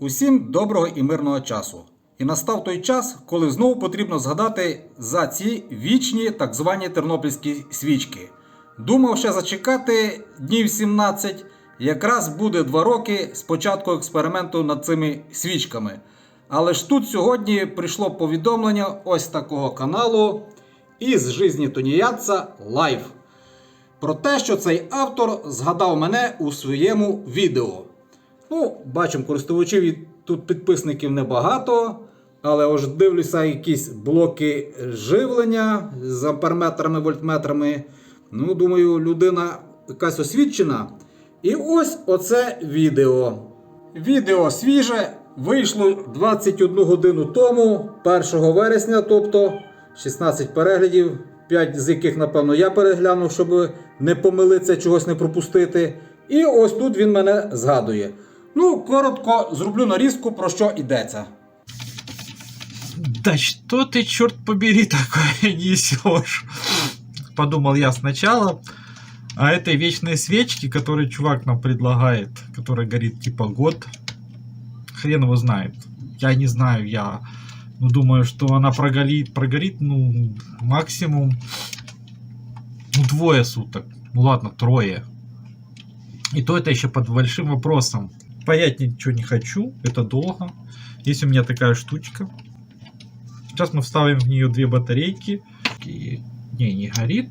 Усім доброго і мирного часу. І настав той час, коли знову потрібно згадати за ці вічні так звані тернопільські свічки. Думав ще зачекати днів 17, якраз буде два роки з початку експерименту над цими свічками. Але ж тут сьогодні прийшло повідомлення ось такого каналу із жизні Тоніянца Лайв про те, що цей автор згадав мене у своєму відео. Ну, бачимо, користувачів тут підписників небагато, але ось дивлюся якісь блоки живлення з амперметрами, вольтметрами. Ну, думаю, людина якась освічена. І ось оце відео. Відео свіже вийшло 21 годину тому, 1 вересня, тобто 16 переглядів, 5 з яких, напевно, я переглянув, щоб не помилитися, чогось не пропустити. І ось тут він мене згадує. Ну, коротко зроблю нарізку, про що йдеться. Да что ты, черт побери, такое несешь? Подумал я сначала. А этой вечной свечки, которую чувак нам предлагает, которая горит типа год, хрен его знает. Я не знаю, я ну, думаю, что она прогорит, прогорит, ну, максимум ну, двое суток. Ну ладно, трое. И то это еще под большим вопросом. Паять ничего не хочу, это долго. Есть у меня такая штучка. Сейчас мы вставим в нее две батарейки. И... Не, не горит.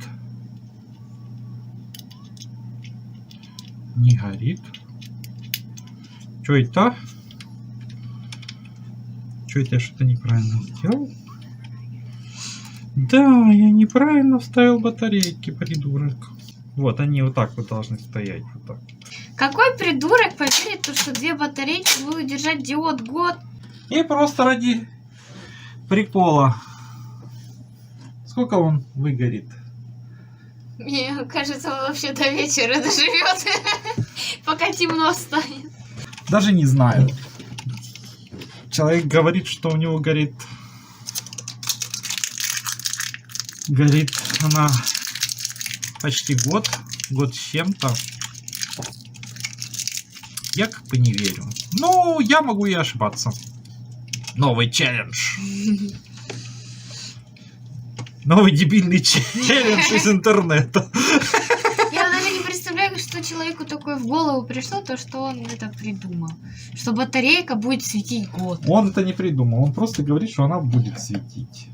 Не горит. Что это? Что это я что-то неправильно сделал? Да, я неправильно вставил батарейки, придурок. Вот, они вот так вот должны стоять. Вот так. Какой придурок поверит, то, что две батарейки будут держать диод год? И просто ради прикола. Сколько он выгорит? Мне кажется, он вообще до вечера доживет, пока темно станет. Даже не знаю. Человек говорит, что у него горит... Горит она почти год. Год с чем-то. Я как бы не верю. Ну, я могу и ошибаться. Новый челлендж. Новый дебильный челлендж из интернета. Я даже не представляю, что человеку такое в голову пришло, то, что он это придумал. Что батарейка будет светить год. Он это не придумал, он просто говорит, что она будет светить.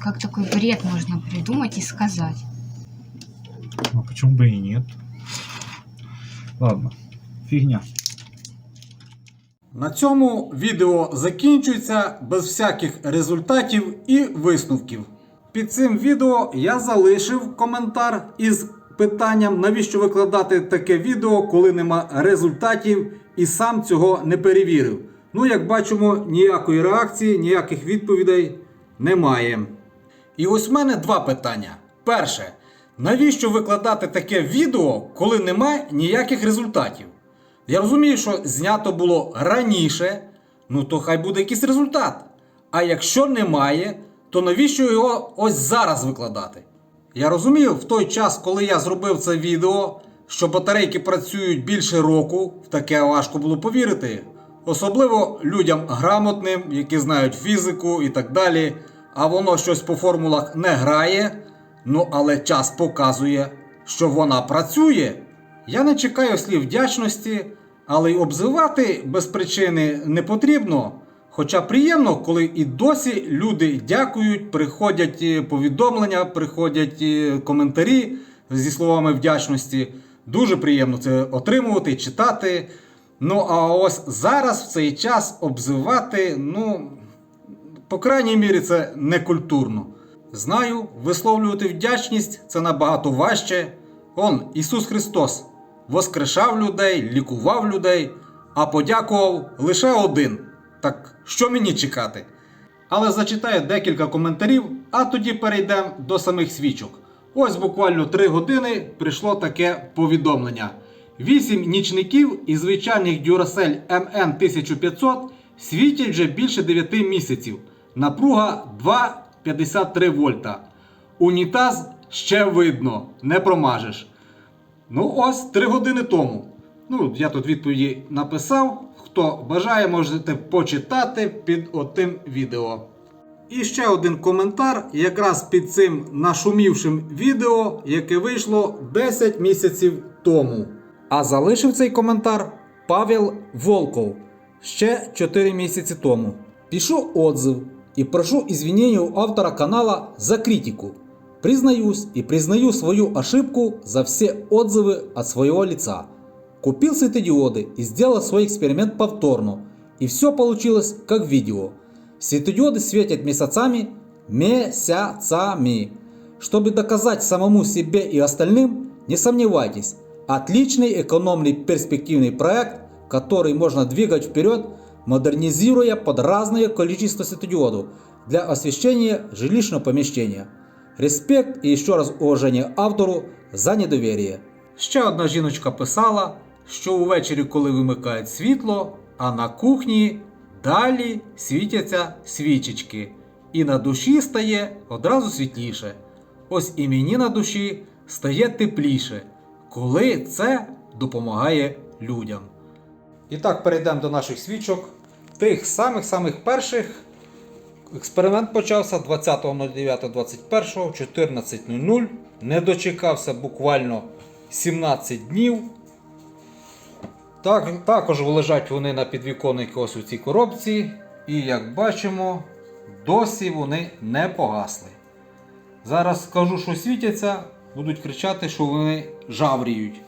Как такой бред можно придумать и сказать? Ну почему бы и нет? Ладно, фигня. На цьому відео закінчується без всяких результатів і висновків. Під цим відео я залишив коментар із питанням, навіщо викладати таке відео, коли нема результатів, і сам цього не перевірив. Ну, як бачимо, ніякої реакції, ніяких відповідей немає. І ось в мене два питання. Перше, навіщо викладати таке відео, коли немає ніяких результатів? Я розумію, що знято було раніше, ну то хай буде якийсь результат. А якщо немає, то навіщо його ось зараз викладати? Я розумію, в той час, коли я зробив це відео, що батарейки працюють більше року, в таке важко було повірити. Особливо людям грамотним, які знають фізику і так далі, а воно щось по формулах не грає. Ну але час показує, що вона працює. Я не чекаю слів вдячності, але й обзивати без причини не потрібно. Хоча приємно, коли і досі люди дякують, приходять е, повідомлення, приходять е, коментарі зі словами вдячності. Дуже приємно це отримувати, читати. Ну а ось зараз в цей час обзивати, ну, по крайній мірі, це некультурно. Знаю, висловлювати вдячність це набагато важче. Он Ісус Христос воскрешав людей, лікував людей, а подякував лише один. Так що мені чекати? Але зачитаю декілька коментарів, а тоді перейдемо до самих свічок. Ось буквально 3 години прийшло таке повідомлення. 8 нічників із звичайних Duracell MN1500 світять вже більше 9 місяців. Напруга 2,53 вольта. Унітаз ще видно, не промажеш. Ну, ось 3 години тому. Ну, я тут відповіді написав. Хто бажає, можете почитати під отим відео. І ще один коментар якраз під цим нашумівшим відео, яке вийшло 10 місяців тому. А залишив цей коментар Павел Волков ще 4 місяці тому. Пишу отзыв и прошу извинения у автора канала за критику. Признаюсь и признаю свою ошибку за все отзывы от своего лица. Купил светодиоды и сделал свой эксперимент повторно. И все получилось как в видео. Светодиоды светят месяцами, месяцами. Чтобы доказать самому себе и остальным, не сомневайтесь, отличный экономный перспективный проект, который можно двигать вперед, модернизируя под разное количество светодиодов для освещения жилищного помещения. Респект і ще раз уваження автору за недовір'я. Ще одна жіночка писала, що увечері, коли вимикають світло, а на кухні далі світяться свічечки, і на душі стає одразу світліше. Ось і мені на душі стає тепліше, коли це допомагає людям. І так перейдемо до наших свічок. Тих самих-самих перших. Експеримент почався 20.09.21 14.00. Не дочекався буквально 17 днів. Так, також лежать вони на підвіконнику ось у цій коробці. І як бачимо, досі вони не погасли. Зараз скажу, що світяться, будуть кричати, що вони жавріють.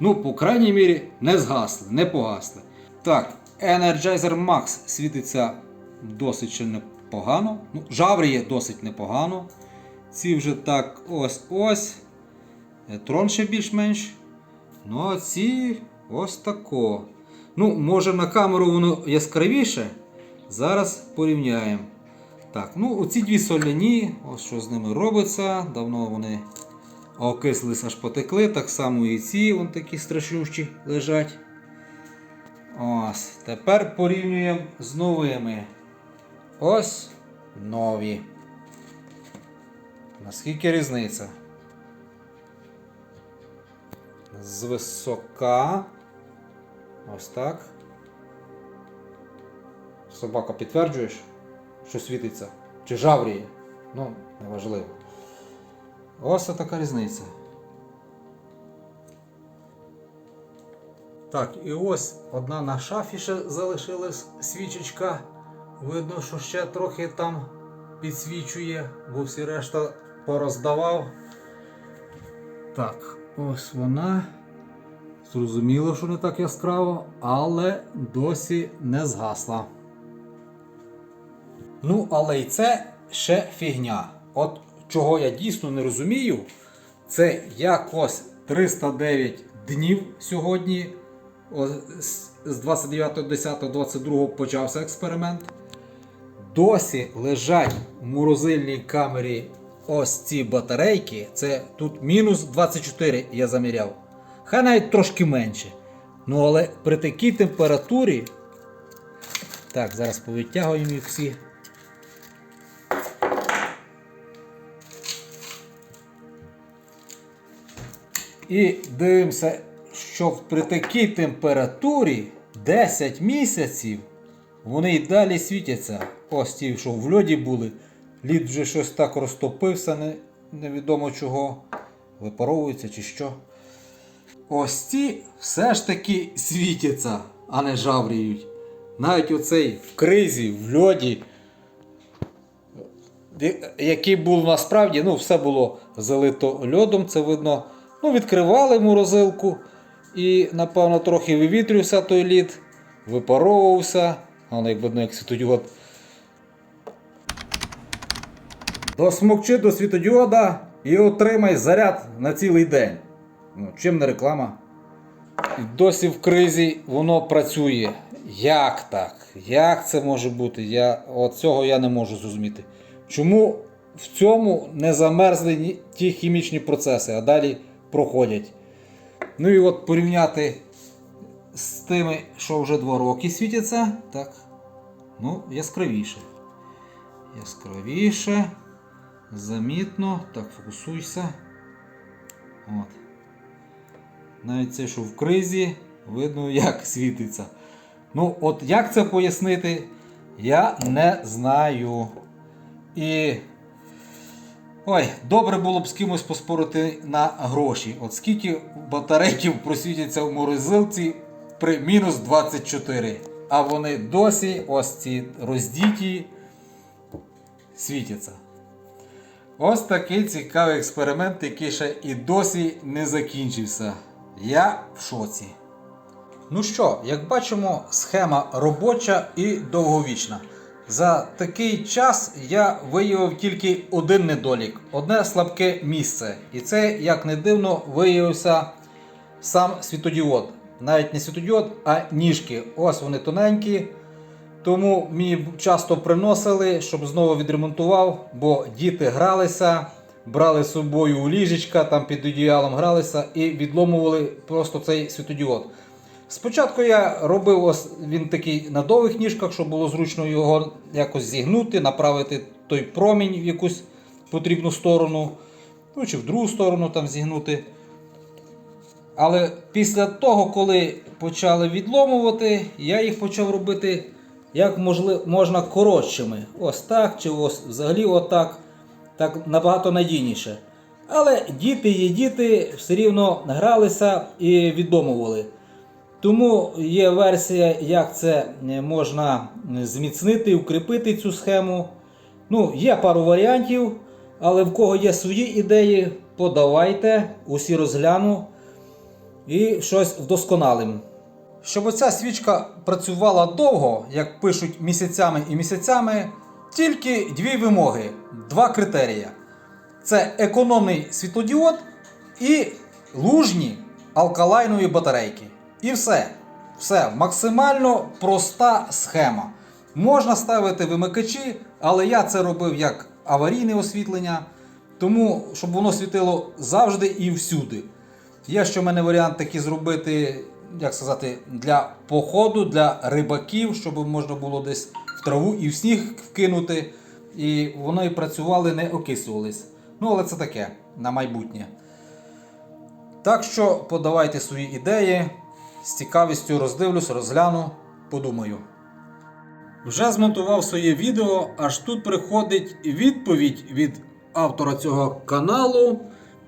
Ну, по крайній мірі, не згасли, не погасли. Так, Energizer Max світиться досить ще. Ну, жавріє досить непогано. Ці вже так ось-ось. Е, Трон ще більш-менш. Ну, а ці ось тако. Ну, може на камеру воно яскравіше. Зараз порівняємо. Так, ну оці дві соляні, ось що з ними робиться. Давно вони окислились, аж потекли. Так само і ці вон такі страшнющі лежать. Ось. Тепер порівнюємо з новими. Ось нові. Наскільки різниця? Звисока. Ось так. Собака підтверджуєш, що світиться? Чи жавріє? Ну, неважливо. Ось така різниця. Так, і ось одна на шафі ще залишилась свічечка. Видно, що ще трохи там підсвічує, бо всі решта пороздавав. Так, ось вона. Зрозуміло, що не так яскраво, але досі не згасла. Ну, але й це ще фігня. От чого я дійсно не розумію, це як ось 309 днів сьогодні. З 29.10.22 почався експеримент. Досі лежать в морозильній камері ось ці батарейки. Це тут мінус 24 я заміряв. Хай навіть трошки менше. Ну але при такій температурі. Так, зараз повитягуємо їх всі. І дивимося, що при такій температурі 10 місяців вони й далі світяться. Ось ті, що в льоді були. Лід вже щось так розтопився, не, невідомо чого. Випаровується чи що. Ось ці все ж таки світяться, а не жавріють. Навіть оцей в кризі, в льоді, який був насправді, ну, все було залито льодом, це видно. Ну, відкривали морозилку і, напевно, трохи вивітрювався той лід, випаровувався, воно як видно, як світодіод. Досмокчи до світодіода і отримай заряд на цілий день. Ну, чим не реклама? Досі в кризі воно працює. Як так? Як це може бути? Я, от цього я не можу зрозуміти. Чому в цьому не замерзли ті хімічні процеси, а далі проходять? Ну і от порівняти з тими, що вже 2 роки світяться, так. Ну, яскравіше. Яскравіше. Замітно. Так, фокусуйся. От. Навіть це, що в кризі, видно, як світиться. Ну, от як це пояснити, я не знаю. І. Ой, добре було б з кимось поспорити на гроші. От скільки батарейків просвітяться в морозилці при мінус 24. А вони досі, ось ці роздіті, світяться. Ось такий цікавий експеримент, який ще і досі не закінчився. Я в шоці. Ну що, як бачимо, схема робоча і довговічна. За такий час я виявив тільки один недолік, одне слабке місце. І це, як не дивно, виявився сам світодіод. Навіть не світодіод, а ніжки. Ось вони тоненькі. Тому мені часто приносили, щоб знову відремонтував, бо діти гралися, брали з собою у ліжечка, там під одіялом гралися і відломували просто цей світодіод. Спочатку я робив ось він такий на довгих ніжках, щоб було зручно його якось зігнути, направити той промінь в якусь потрібну сторону, ну чи в другу сторону там зігнути. Але після того, коли почали відломувати, я їх почав робити як можна коротшими. Ось так, чи ось взагалі отак. Так набагато надійніше. Але діти є діти, все рівно гралися і відломували. Тому є версія, як це е, можна зміцнити, укріпити цю схему. Ну, є пару варіантів, але в кого є свої ідеї, подавайте, усі розгляну і щось вдосконалим. Щоб оця свічка працювала довго, як пишуть місяцями і місяцями, тільки дві вимоги, два критерії. Це економний світлодіод і лужні алкалайнові батарейки. І все. Все, максимально проста схема. Можна ставити вимикачі, але я це робив як аварійне освітлення, тому щоб воно світило завжди і всюди. Є ще в мене варіант такий зробити, як сказати, для походу, для рибаків, щоб можна було десь в траву і в сніг вкинути. І вони працювали, не окислювались. Ну, але це таке на майбутнє. Так що подавайте свої ідеї. З цікавістю роздивлюсь, розгляну, подумаю. Вже змонтував своє відео, аж тут приходить відповідь від автора цього каналу,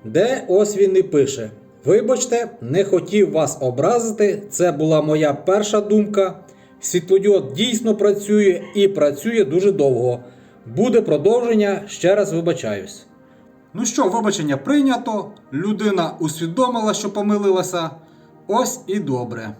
де ось він і пише: Вибачте, не хотів вас образити. Це була моя перша думка. Світлодіод дійсно працює і працює дуже довго. Буде продовження, ще раз вибачаюсь. Ну що, вибачення прийнято. Людина усвідомила, що помилилася. Ось і добре.